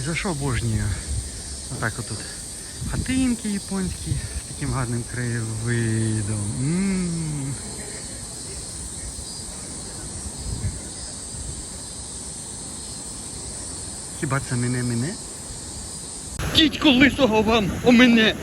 Ой, за що обожнюю? Отак отут. Хатинки японські з таким гарним краєвидом. Хіба це мене мене? Дідько лисого вам о мене!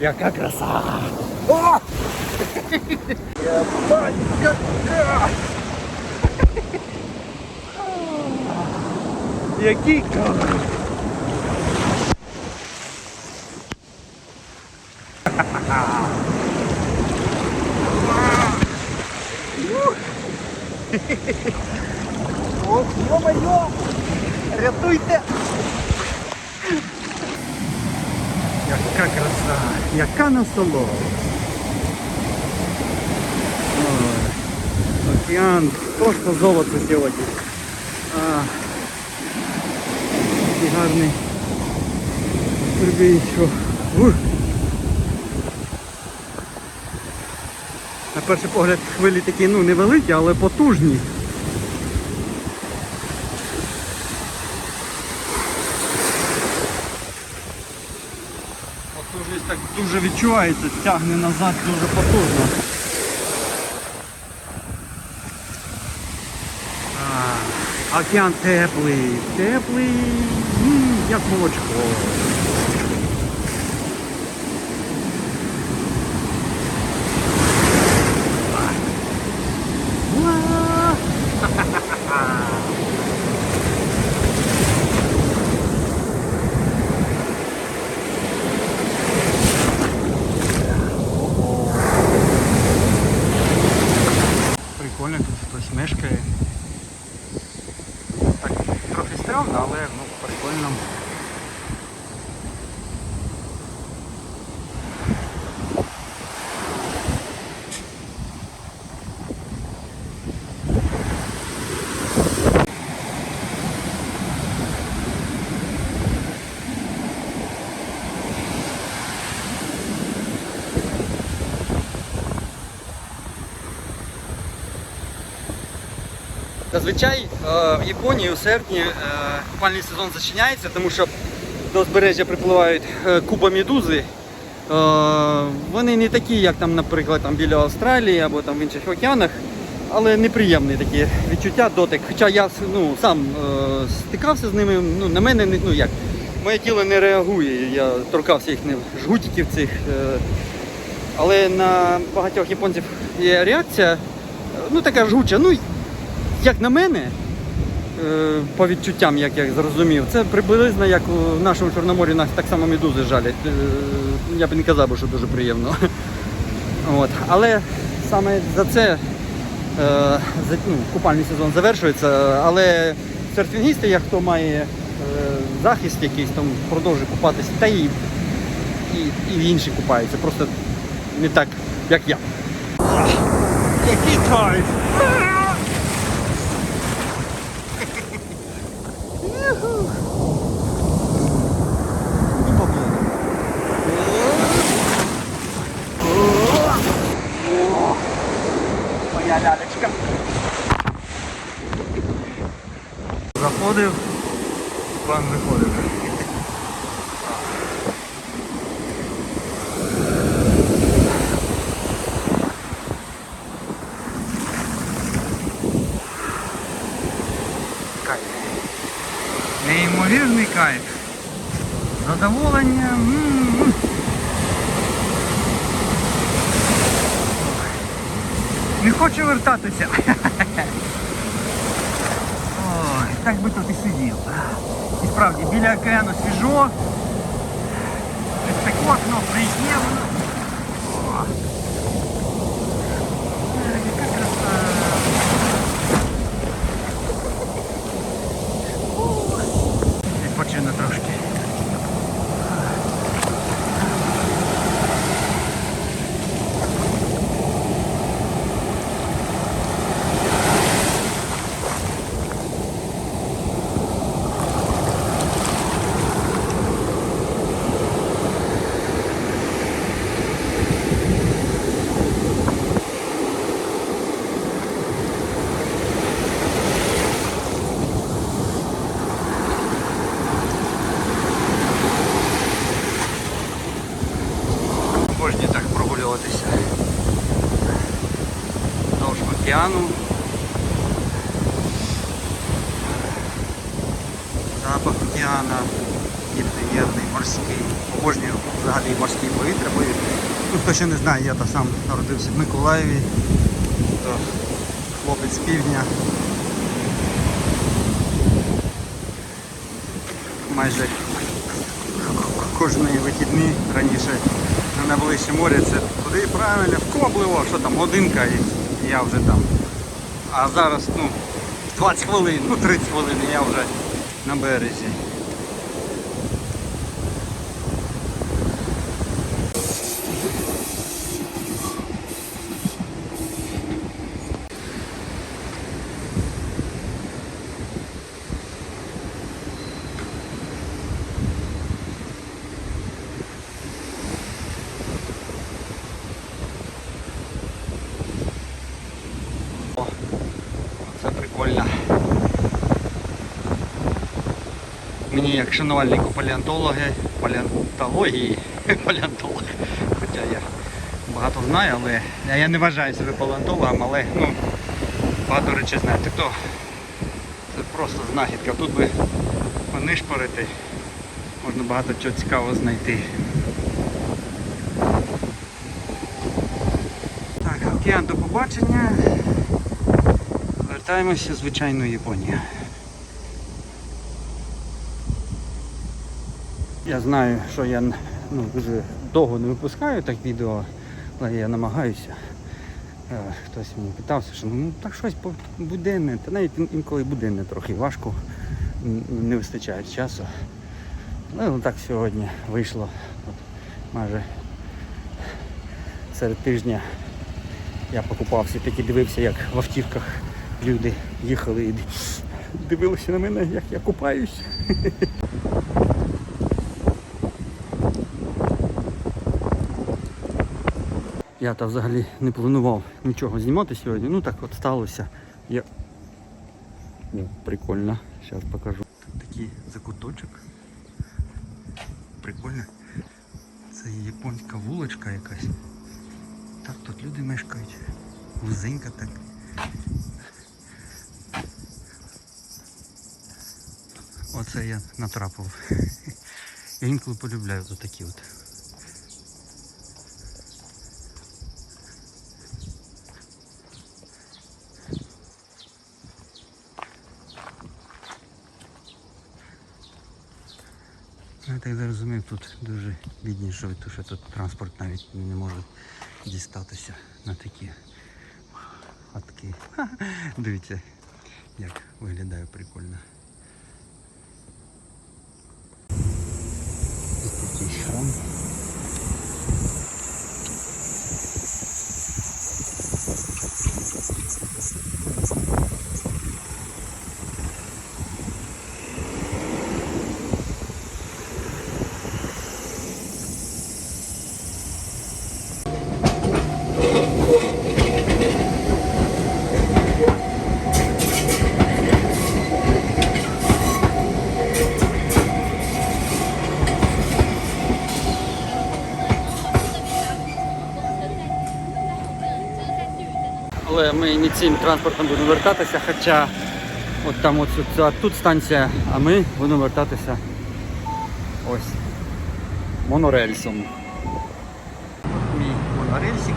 Яка краса! О! Який кайф! О, ё-моё! Рятуйте! Яка краса, насолода. Ой, Океан, просто золото сьогодні. А, який гарний що. На перший погляд хвилі такі ну, невеликі, але потужні. Потужність так дуже відчувається, тягне назад дуже потужно. А, океан теплий, теплий, як молочко. Уа! Прикольно, тут хтось мешкає. Так, трохи стрьомно, але ну, прикольно. Зазвичай е, в Японії у серпні е, купальний сезон зачиняється, тому що до узбережжя припливають е, купа медузи. Вони не такі, як там, наприклад, там біля Австралії або там в інших океанах, але неприємні такі відчуття, дотик. Хоча я ну, сам стикався з ними, ну, на мене ну, як, моє тіло не реагує, я торкався їхніх жгутиків цих. але на багатьох японців є реакція, ну така жгуча. Ну, як на мене, е, по відчуттям, як я зрозумів, це приблизно як у нашому Чорноморі нас так само медузи жалять. Е, Я б не казав, що дуже приємно. От. Але саме за це е, ну, купальний сезон завершується. Але серфінгісти, як хто має захист якийсь, там продовжує купатися, та і, і, і інші купаються. Просто не так, як я. Який кайф! Кайф. Неймовірний кайф. задоволення. М. Не хочу вертатися. Ой, так би тут і сидів. І справді, біля океану свіжо. Спекотно, приємно. Ще не знає, я та сам народився в Миколаєві, то хлопець півдня. Майже кожної вихідні раніше на найближче море це туди правильно, в Коблево, що там, годинка і я вже там. А зараз ну, 20 хвилин, ну 30 хвилин і я вже на березі. О, це прикольно. Мені як шанувальнику палеонтологи, палеонтології, палеонтолог, хоча я багато знаю, але я- не вважаю себе палеонтологом, але ну, багато речей знаю. Так то це просто знахідка. Тут би понишпорити, можна багато чого цікавого знайти. Так, океан до побачення. Вертаємося в звичайну Я знаю, що я ну, дуже довго не випускаю так відео, але я намагаюся. Е, Хтось мені питався, що ну так щось буденне, та навіть інколи буденне трохи важко, не вистачає часу. Ну так сьогодні вийшло. От, майже серед тижня я покупався, таки дивився, як в автівках люди їхали і дивилися на мене, як я купаюсь. Я та взагалі не планував нічого знімати сьогодні. Ну так от сталося. Я... О, прикольно. Зараз покажу. Тут такий закуточок. Прикольно. Це японська вуличка якась. Так тут люди мешкають. Вузенька так. Оце я натрапив. Я інколи полюбляю такі от. Так зрозумів, тут дуже бідніше, тому що тут транспорт навіть не може дістатися на такі хатки. Дивіться, як виглядає прикольно. Не цим транспортом будемо вертатися, хоча от там от, тут- тут станція, а ми будемо вертатися ось монорельсом. Мій монорельсик.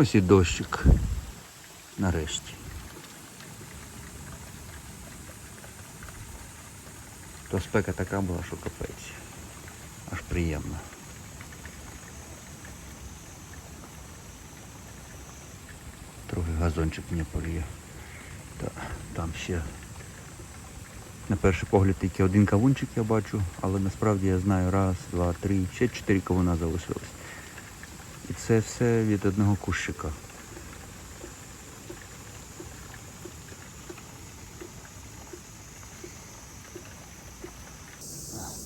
Ось і дощик. Нарешті. То спека така була, що капець. Аж приємно. Трохи газончик мені поліє. Та там ще на перший погляд тільки один кавунчик я бачу, але насправді я знаю раз, два, три, ще чотири кавуна залишилось. І це все від одного кущика.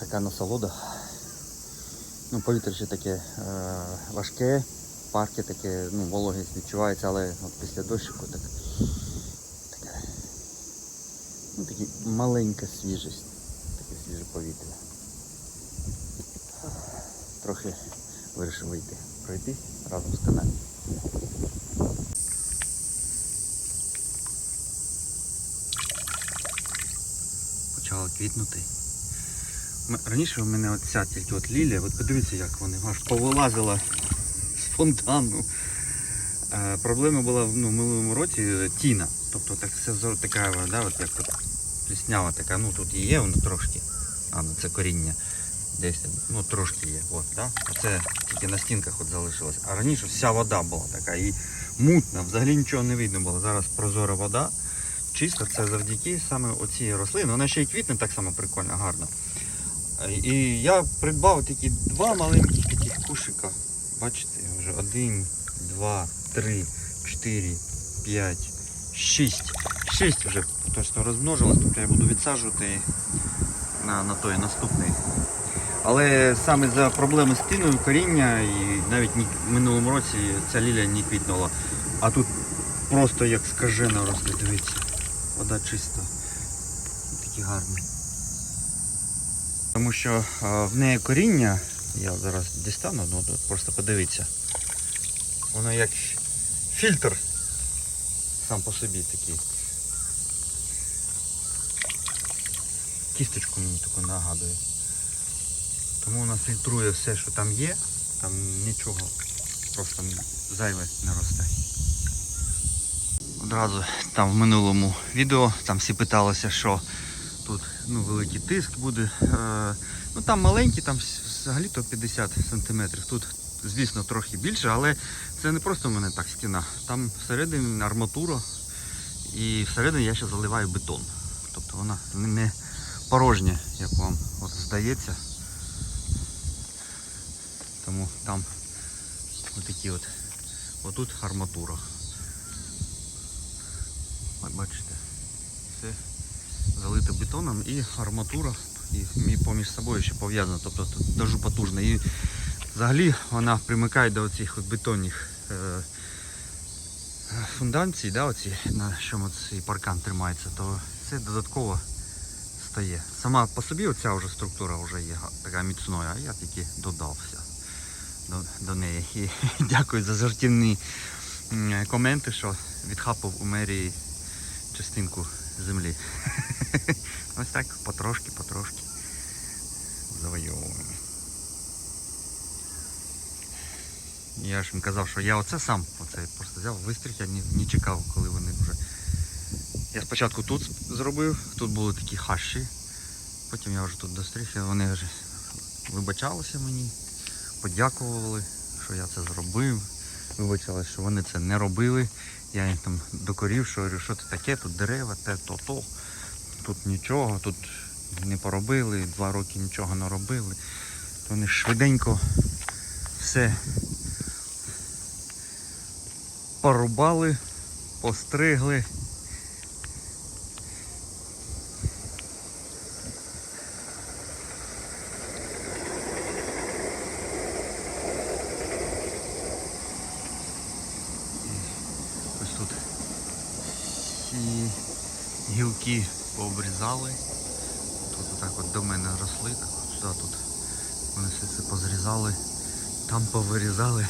Така насолода. Ну, повітря ще таке е, важке, парки таке, ну, вологість відчувається, але от після дощику так, таке, ну, такі маленька свіжість, таке свіже повітря. Трохи вирішив вийти, пройти разом з каналом. Почала квітнути. Раніше у мене оця тільки от лілія, от подивіться, як вони аж повилазила з фонтану. Е, проблема була ну, в минулому році е, тіна. Тобто так все така, да, от як от пліснява така, ну тут є воно трошки. А, ну це коріння. Десь ну трошки є. От, да? Це тільки на стінках от залишилось. А раніше вся вода була така і мутна, взагалі нічого не видно було. Зараз прозора вода. Чиста, це завдяки саме оцій рослині. Вона ще й квітне так само прикольно, гарно. І я придбав такі два маленьких таких кушика. Бачите, вже один, два, три, чотири, п'ять, шість. Шість вже точно розмножилось, тобто я буду відсаджувати на, на той наступний. Але саме за проблеми з тиною, коріння і навіть ні, в минулому році ця лілія не квітнула. А тут просто як скажено росте, дивіться. Вода чиста. Такі гарні. Тому що а, в неї коріння, я зараз дістану, ну просто подивіться. Воно як фільтр сам по собі такий. Кісточку мені таку нагадує. Тому вона фільтрує все, що там є, там нічого просто зайве не росте. Одразу там в минулому відео там всі питалися, що тут ну, великий тиск буде. Е, ну там маленький, там взагалі то 50 см. Тут, звісно, трохи більше, але це не просто в мене так стіна. Там всередині арматура і всередині я ще заливаю бетон. Тобто вона не порожня, як вам от здається. Тому там отакі от. Отут арматура. От бачите, все залите бетоном і арматура і поміж собою ще пов'язано, тобто тут дуже потужно. І взагалі вона примикає до оцих бетонних е, фундацій, да, оці, на чому цей паркан тримається, то це додатково стає. Сама по собі оця вже структура вже є така міцною, а я тільки додався до, до неї. І дякую за жартівні коменти, що відхапав у мерії частинку землі. Ось так, потрошки, потрошки завойовуємо. Я ж їм казав, що я оце сам оце просто взяв, вистріг, я не, не чекав, коли вони вже. Я спочатку тут зробив, тут були такі хащі, потім я вже тут достріг, вони вже вибачалися мені, подякували, що я це зробив. Вибачалися, що вони це не робили. Я їм там докорів, що говорю, що це таке, тут дерева, те, то, то. Тут нічого, тут не поробили, два роки нічого не робили. Вони швиденько все порубали, постригли. Ось тут всі гілки пообрізали. Тут отак от до мене росли, так от сюди тут вони все це позрізали, там повирізали,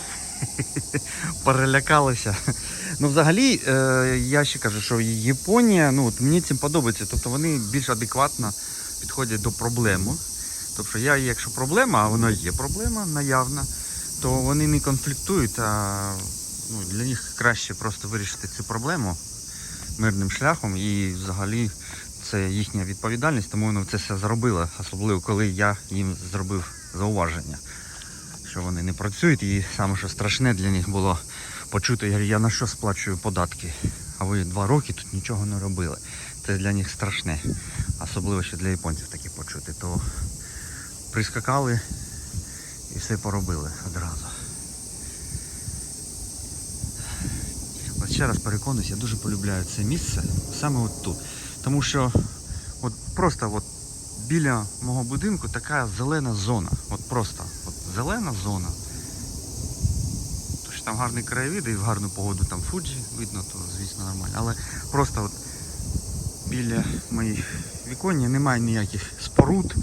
перелякалися. Ну, взагалі, е, я ще кажу, що Японія, ну от мені цим подобається. Тобто вони більш адекватно підходять до проблеми. Тобто я, якщо проблема, а вона є проблема наявна, то вони не конфліктують, а ну, для них краще просто вирішити цю проблему мирним шляхом і взагалі це їхня відповідальність, тому вони це все зробили, особливо коли я їм зробив зауваження, що вони не працюють, і саме що страшне для них було почути, я, на що сплачую податки, а ви два роки тут нічого не робили. Це для них страшне, особливо ще для японців таке почути. То прискакали і все поробили одразу. От ще раз переконуюсь, я дуже полюбляю це місце саме от тут. Тому що от просто от біля мого будинку така зелена зона. От просто от зелена зона. Тож там гарний краєвид і в гарну погоду там Фуджі видно, то звісно нормально. Але просто от біля моїх віконня немає ніяких споруд,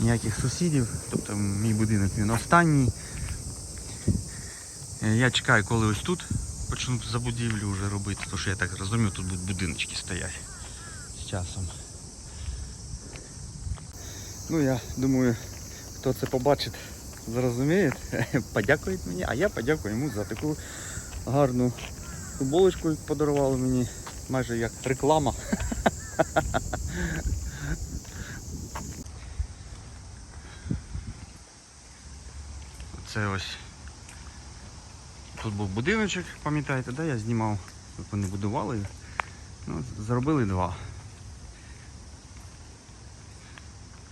ніяких сусідів. Тобто мій будинок він останній. Е, Я чекаю, коли ось тут почнуть забудівлю вже робити, тому що я так розумію, тут будуть будиночки стоять з часом. Ну я думаю, хто це побачить, зрозуміє, подякує мені, а я подякую йому за таку гарну футболочку, яку подарували мені, майже як реклама. Це ось Тут був будиночок, пам'ятаєте, да? я знімав, як вони будували. Ну, зробили два.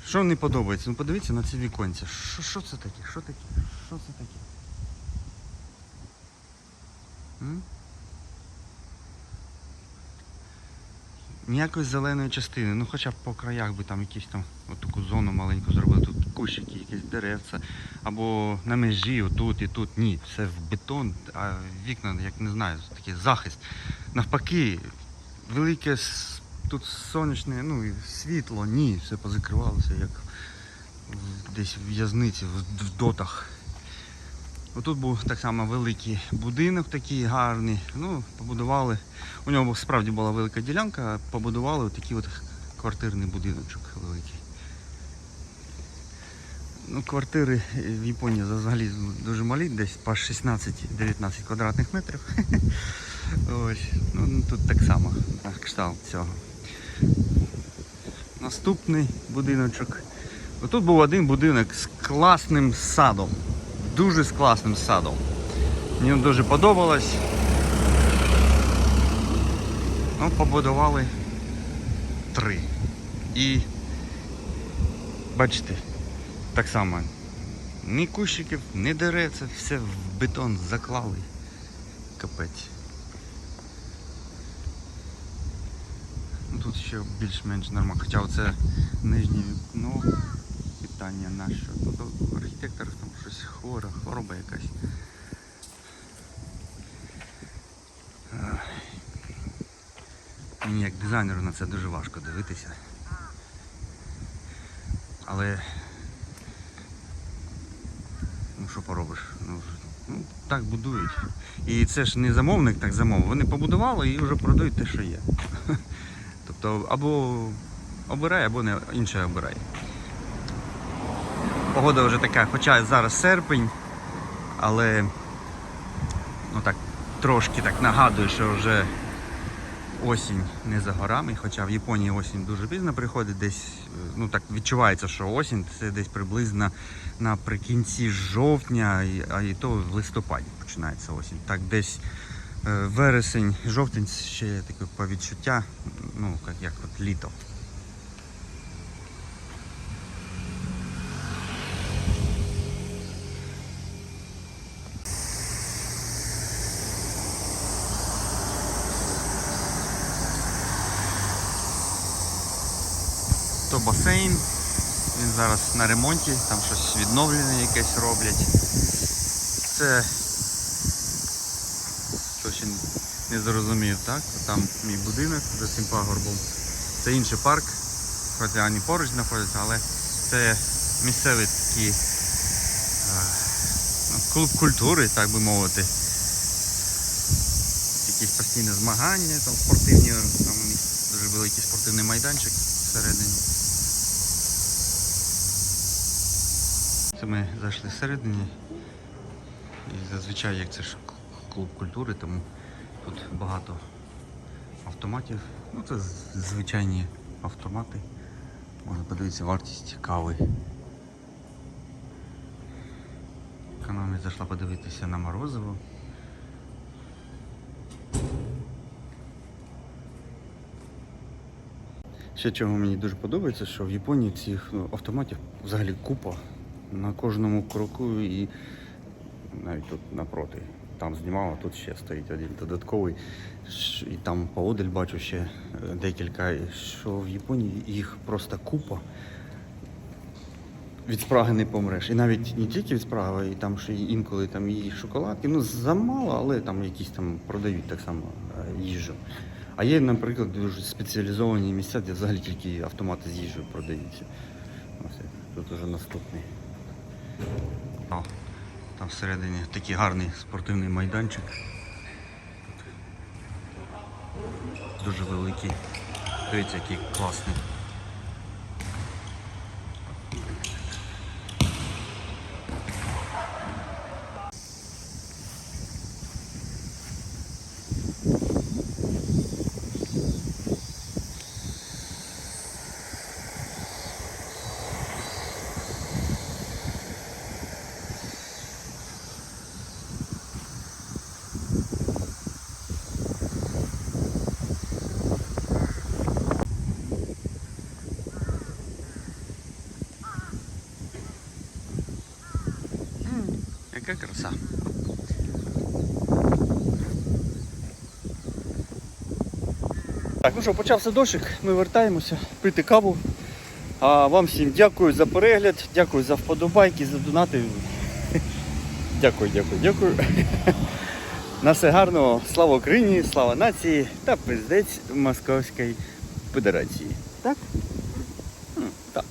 Що не подобається? Ну подивіться на ці віконця. Що, що це таке? Що таке? Що це таке? М? Ніякої зеленої частини, ну хоча б по краях би там якісь там от таку зону маленьку зробили, тут кущики, якісь деревця, або на межі, отут і тут. Ні, все в бетон, а вікна, як не знаю, такий захист. Навпаки, велике тут сонячне, ну і світло, ні, все позакривалося, як десь в в'язниці, в, дотах. Отут був так само великий будинок такий гарний. Ну, побудували. У нього справді була велика ділянка, побудували такий от квартирний будиночок великий. Ну, квартири в Японії взагалі дуже малі, десь по 16-19 квадратних метрів. Ось. Ну, тут так само, кшталт цього. Наступний будиночок. Тут був один будинок з класним садом. Дуже з класним садом. Мені дуже подобалось. Ну, побудували три. І бачите, так само. Ні кущиків, ні дерев, це все в бетон заклали. Капець. Ну, Тут ще більш-менш нормально. Хоча оце нижнє вікно. Питання на що. Тут архітектор там щось хвора, хвороба якась. Мені як дизайнеру на це дуже важко дивитися. Але ну що поробиш? Ну, ну так будують. І це ж не замовник так замовив. Вони побудували і вже продають те, що є. Тобто або обирай, або не інше обирай. Погода вже така, хоча зараз серпень, але ну так трошки так нагадує, що вже осінь не за горами, хоча в Японії осінь дуже пізно приходить, десь е, ну так відчувається, що осінь це десь приблизно наприкінці жовтня, а і то в листопаді починається осінь. Так десь е, вересень, жовтень ще таке по відчуття, ну як, як от літо. То басейн, він зараз на ремонті, там щось відновлене якесь роблять. Це щось не зрозумів, так? Там мій будинок за цим пагорбом. Це інший парк, хоча вони поруч знаходяться, але це місцевий такий е, ну, клуб культури, так би мовити. Якісь постійні змагання, там спортивні, там дуже великий спортивний майданчик всередині. Це ми зайшли всередині. І зазвичай як це ж клуб культури, тому тут багато автоматів. Ну це звичайні автомати. Можна подивитися вартість кави. Канамі зайшла подивитися на морозиво. Ще чого мені дуже подобається, що в Японії цих ну, автоматів взагалі купа на кожному кроку і навіть тут напроти. Там знімав, а тут ще стоїть один додатковий. І там поодаль бачу ще е, декілька, що в Японії їх просто купа. Від спраги не помреш. І навіть не тільки від спраги, і там ще інколи там і шоколадки. Ну, замало, але там якісь там продають так само е, їжу. А є, наприклад, дуже спеціалізовані місця, де взагалі тільки автомати з їжею продаються. Ось тут уже наступний. Там всередині такий гарний спортивний майданчик. Дуже великий. Дивіться, який класний. Яка краса. Так, ну що, почався дощик, ми вертаємося пити каву. А вам всім дякую за перегляд, дякую за вподобайки, за донати. Дякую, дякую, дякую. На все гарного. Слава Україні, слава нації та пиздець Московської Федерації. Так? Так.